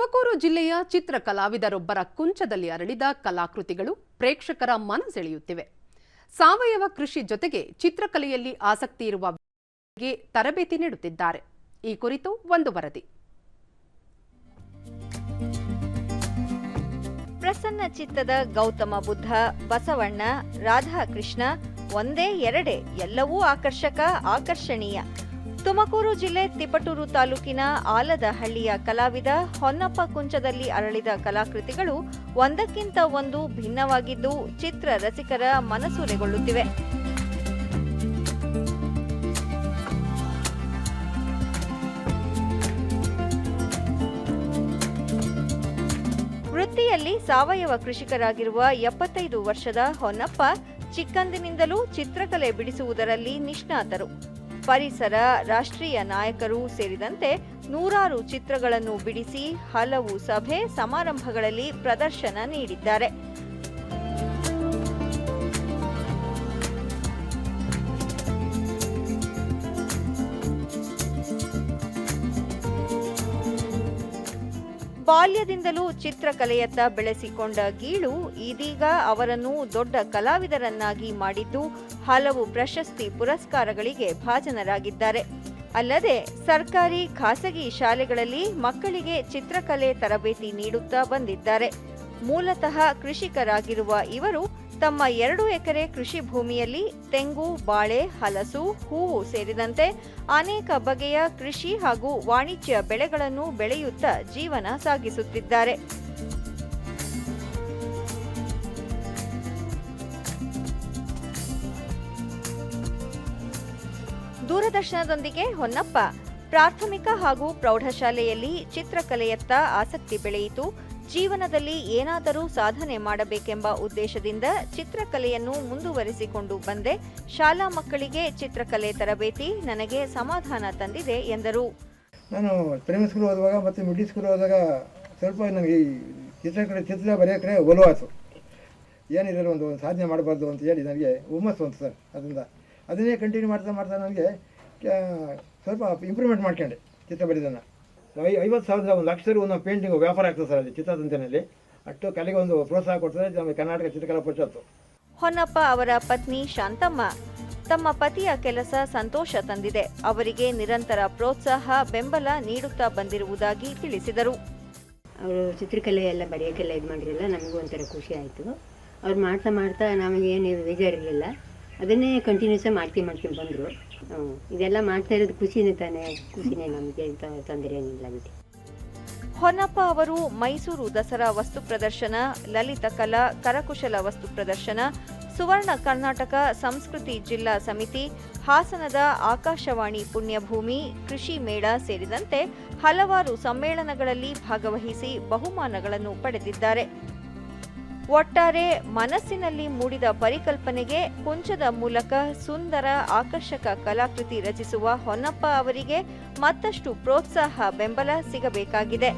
ತುಮಕೂರು ಜಿಲ್ಲೆಯ ಚಿತ್ರ ಕಲಾವಿದರೊಬ್ಬರ ಕುಂಚದಲ್ಲಿ ಅರಳಿದ ಕಲಾಕೃತಿಗಳು ಪ್ರೇಕ್ಷಕರ ಮನಸೆಳೆಯುತ್ತಿವೆ. ಸಾವಯವ ಕೃಷಿ ಜೊತೆಗೆ ಚಿತ್ರಕಲೆಯಲ್ಲಿ ಆಸಕ್ತಿ ಇರುವ ತರಬೇತಿ ನೀಡುತ್ತಿದ್ದಾರೆ. ಈ ಕುರಿತು ಒಂದು ವರದಿ. ಪ್ರಸನ್ನ ಚಿತ್ತದ ಗೌತಮ ಬುದ್ಧ, ಬಸವಣ್ಣ, ರಾಧಾಕೃಷ್ಣ, ಒಂದೇ ಎರಡೇ, ಎಲ್ಲವೂ ಆಕರ್ಷಕ, ಆಕರ್ಷಣೀಯ. ತುಮಕೂರು ಜಿಲ್ಲೆ ತಿಪಟೂರು ತಾಲೂಕಿನ ಆಲದಹಳ್ಳಿಯ ಕಲಾವಿದ ಹೊನ್ನಪ್ಪ ಕುಂಚದಲ್ಲಿ ಅರಳಿದ ಕಲಾಕೃತಿಗಳು ಒಂದಕ್ಕಿಂತ ಒಂದು ಭಿನ್ನವಾಗಿದ್ದು ಚಿತ್ರ ರಸಿಕರ ಮನಸೂರೆಗೊಳ್ಳುತ್ತಿವೆ. ವೃತ್ತಿಯಲ್ಲಿ ಸಾವಯವ ಕೃಷಿಕರಾಗಿರುವ ಎಪ್ಪತ್ತೈದು ವರ್ಷದ ಹೊನ್ನಪ್ಪ ಚಿಕ್ಕಂದಿನಿಂದಲೂ ಚಿತ್ರಕಲೆ ಬಿಡಿಸುವುದರಲ್ಲಿ ನಿಷ್ಣಾತರು. ಪರಿಸರ ರಾಷ್ಟ್ರೀಯ ನಾಯಕರು ಸೇರಿದಂತೆ ನೂರಾರು ಚಿತ್ರಗಳನ್ನು ಬಿಡಿಸಿ ಹಲವು ಸಭೆ ಸಮಾರಂಭಗಳಲ್ಲಿ ಪ್ರದರ್ಶನ ನೀಡಿದ್ದಾರೆ. ಬಾಲ್ಯದಿಂದಲೂ ಚಿತ್ರಕಲೆಯತ್ತ ಬೆಳೆಸಿಕೊಂಡ ಗೀಳು ಇದೀಗ ಅವರನ್ನು ದೊಡ್ಡ ಕಲಾವಿದರನ್ನಾಗಿ ಮಾಡಿದ್ದು ಹಲವು ಪ್ರಶಸ್ತಿ ಪುರಸ್ಕಾರಗಳಿಗೆ ಭಾಜನರಾಗಿದ್ದಾರೆ. ಅಲ್ಲದೆ ಸರ್ಕಾರಿ ಖಾಸಗಿ ಶಾಲೆಗಳಲ್ಲಿ ಮಕ್ಕಳಿಗೆ ಚಿತ್ರಕಲೆ ತರಬೇತಿ ನೀಡುತ್ತಾ ಬಂದಿದ್ದಾರೆ. ಮೂಲತಃ ಕೃಷಿಕರಾಗಿರುವ ಇವರು ತಮ್ಮ ಎರಡು ಎಕರೆ ಕೃಷಿ ಭೂಮಿಯಲ್ಲಿ ತೆಂಗು, ಬಾಳೆ, ಹಲಸು, ಹೂವು ಸೇರಿದಂತೆ ಅನೇಕ ಬಗೆಯ ಕೃಷಿ ಹಾಗೂ ವಾಣಿಜ್ಯ ಬೆಳೆಗಳನ್ನು ಬೆಳೆಯುತ್ತಾ ಜೀವನ ಸಾಗಿಸುತ್ತಿದ್ದಾರೆ. ದೂರದರ್ಶನದೊಂದಿಗೆ ಹೊನ್ನಪ್ಪ. ಪ್ರಾಥಮಿಕ ಹಾಗೂ ಪ್ರೌಢಶಾಲೆಯಲ್ಲಿ ಚಿತ್ರಕಲೆಯತ್ತ ಆಸಕ್ತಿ ಬೆಳೆಯಿತು. ಜೀವನದಲ್ಲಿ ಏನಾದರೂ ಸಾಧನೆ ಮಾಡಬೇಕೆಂಬ ಉದ್ದೇಶದಿಂದ ಚಿತ್ರಕಲೆಯನ್ನು ಮುಂದುವರಿಸಿಕೊಂಡು ಬಂದೆ. ಶಾಲಾ ಮಕ್ಕಳಿಗೆ ಚಿತ್ರಕಲೆ ತರಬೇತಿ ನನಗೆ ಸಮಾಧಾನ ತಂದಿದೆ, ಎಂದರು. ನಾನು ಪ್ರೈಮರಿ ಸ್ಕೂಲ್ ಓದುವಾಗ ಮತ್ತು ಮಿಡ್ಲ್ ಸ್ಕೂಲ್ ಹೋದಾಗ ಸ್ವಲ್ಪ ನನಗೆ ಈ ಚಿತ್ರಕಲೆ ಚಿತ್ರ ಬರೆಯೋ ಕಡೆ ಒಲವಾಯಿತು. ಏನಿಲ್ಲ ಒಂದು ಒಂದು ಸಾಧನೆ ಮಾಡಬಾರ್ದು ಅಂತ ಹೇಳಿ ನನಗೆ ಹುಮ್ಮಸ್ಸು ಅಂತ ಸರ್ ಅದರಿಂದ. ಅದನ್ನೇ ಕಂಟಿನ್ಯೂ ಮಾಡ್ತಾ ಮಾಡ್ತಾ ನನಗೆ ಸ್ವಲ್ಪ ಇಂಪ್ರೂವ್ಮೆಂಟ್ ಮಾಡ್ಕೊಂಡೆ ಚಿತ್ರ ಬರೆಯೋದನ್ನು ಐ ಐವತ್ತು ಸಾವಿರದ ಒಂದು ಲಕ್ಷ ಒಂದು ಪೇಂಟಿಂಗ್ ವ್ಯಾಪಾರ ಆಗ್ತದೆ ಸರ್ ಅಲ್ಲಿ ಚಿತ್ರತಂತ್ರನಲ್ಲಿ ಅಷ್ಟು ಕಲೆಗೆ ಒಂದು ಪ್ರೋತ್ಸಾಹ ಕೊಡ್ತದೆ ನಮ್ಮ ಕರ್ನಾಟಕ ಚಿತ್ರಕಲಾ ಪರಿಷತ್ತು ಹೊನ್ನಪ್ಪ ಅವರ ಪತ್ನಿ ಶಾಂತಮ್ಮ ತಮ್ಮ ಪತಿಯ ಕೆಲಸ ಸಂತೋಷ ತಂದಿದೆ. ಅವರಿಗೆ ನಿರಂತರ ಪ್ರೋತ್ಸಾಹ ಬೆಂಬಲ ನೀಡುತ್ತಾ ಬಂದಿರುವುದಾಗಿ ತಿಳಿಸಿದರು. ಅವರು ಚಿತ್ರಕಲೆ ಎಲ್ಲ ಬರೆಯೋಕ್ಕೆಲ್ಲ ಇದು ಮಾಡಿರಲಿಲ್ಲ ನಮಗೂ ಒಂಥರ ಖುಷಿ ಆಯಿತು. ಅವ್ರು ಮಾಡ್ತಾ ಮಾಡ್ತಾ ನಮಗೇನು ಬೇಜಾರಿರಲಿಲ್ಲ ಅದನ್ನೇ ಕಂಟಿನ್ಯೂಸ್ ಮಾಡ್ಕೊಂಡು ಮಾಡ್ಕೊಂಡು ಬಂದರು. ಇದೆಲ್ಲ ಮಾಡ್ತಾ ಇರೋದು ಖುಷಿನೇ ತಾನೇ? ಖುಷಿನೇ ನಮಗೆ ತೊಂದರೆ ಏನಿಲ್ಲ ಬಿಟ್ಟು ಹೊನ್ನಪ್ಪ ಅವರು ಮೈಸೂರು ದಸರಾ ವಸ್ತು ಪ್ರದರ್ಶನ, ಲಲಿತ ಕಲಾ, ಕರಕುಶಲ ವಸ್ತು ಪ್ರದರ್ಶನ, ಸುವರ್ಣ ಕರ್ನಾಟಕ ಸಂಸ್ಕೃತಿ ಜಿಲ್ಲಾ ಸಮಿತಿ, ಹಾಸನದ ಆಕಾಶವಾಣಿ ಪುಣ್ಯಭೂಮಿ, ಕೃಷಿ ಮೇಳ ಸೇರಿದಂತೆ ಹಲವಾರು ಸಮ್ಮೇಳನಗಳಲ್ಲಿ ಭಾಗವಹಿಸಿ ಬಹುಮಾನಗಳನ್ನು ಪಡೆದಿದ್ದಾರೆ. ಒಟ್ಟಾರೆ ಮನಸ್ಸಿನಲ್ಲಿ ಮೂಡಿದ ಪರಿಕಲ್ಪನೆಗೆ ಕುಂಚದ ಮೂಲಕ ಸುಂದರ ಆಕರ್ಷಕ ಕಲಾಕೃತಿ ರಚಿಸುವ ಹೊನ್ನಪ್ಪ ಅವರಿಗೆ ಮತ್ತಷ್ಟು ಪ್ರೋತ್ಸಾಹ, ಬೆಂಬಲ ಸಿಗಬೇಕಾಗಿದೆ.